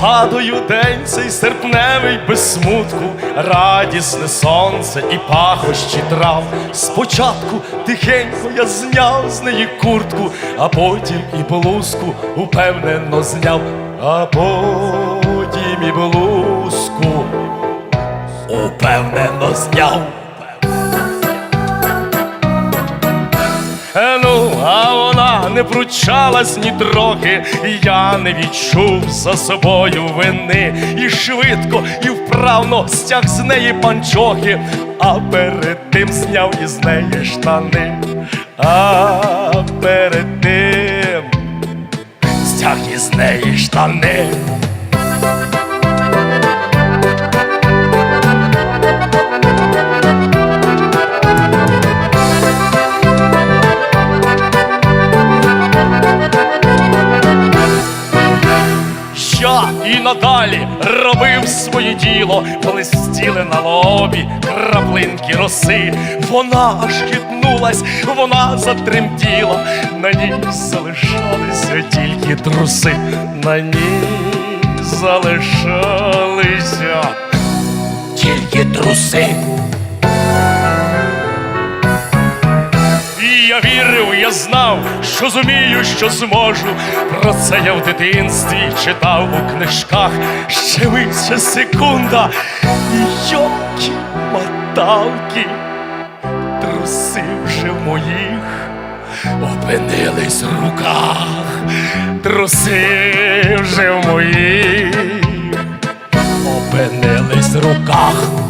Згадую день цей серпневий без смутку, радісне сонце і пахощі трав. Спочатку тихенько я зняв з неї куртку, а потім і блузку упевнено зняв, а потім і блузку упевнено зняв. Ну, а вона не пручалась ні трохи, і я не відчув за собою вини. І швидко, і вправно стяг з неї панчохи, а перед тим зняв із неї штани. А перед тим стяг із неї штани. Надалі робив своє діло, блистіли на лобі краплинки роси. Вона аж хитнулась, вона затремтіла, на ній залишалися тільки труси, на ній залишалися тільки труси. Я вірив, я знав, що зумію, що зможу. Про це я в дитинстві читав у книжках. Ще вища секунда, і йоки моталки, труси вже в моїх опинились в руках, труси вже в моїх опинились в руках.